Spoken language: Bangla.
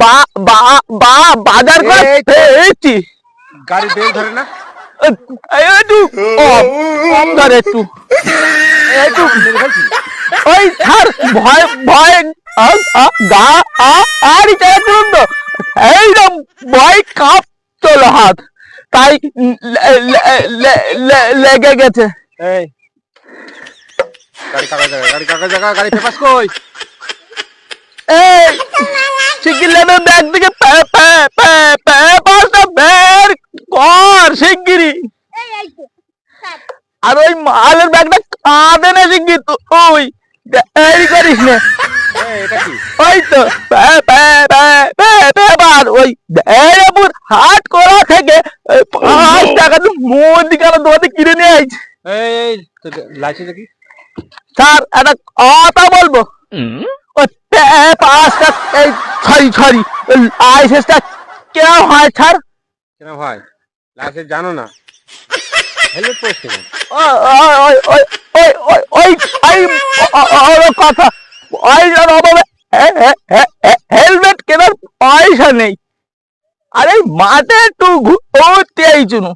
বা বা বা বাজার করে। গাড়ি বেল ধরে না। একটু কম কম ধরে একটু একটু ওই ছাড় ভয় ভয়। গা আ আর চাই করুন তো। এইরকম ভয় কাঁপ চলো হাত। তাই লেগে গেছে। এই। গাড়ি জায়গা গাড়ি জায়গা কই? শিগগিরি ব্যাগ থেকে পাঁচটা বের কর শিগগিরি আর ওই মালের ব্যাগটা কাঁদে না শিগগির তুই। দেরি করিস না। ওই তো ওই দেয়াপুর হাট করা থেকে পাঁচ টাকা তো মোদি কেন তোমাদের কিনে নিয়ে আইছি? স্যার একটা কথা বলব। ও পাঁচটা সরি লাইসেন্সটা কেন হয় স্যার? কেন লাইসেন্স জানো না? ওই কথা। অভাবে হেলমেট কেনার পয়সা নেই। আরে মাঠে একটু ঘুরতে আইছুনু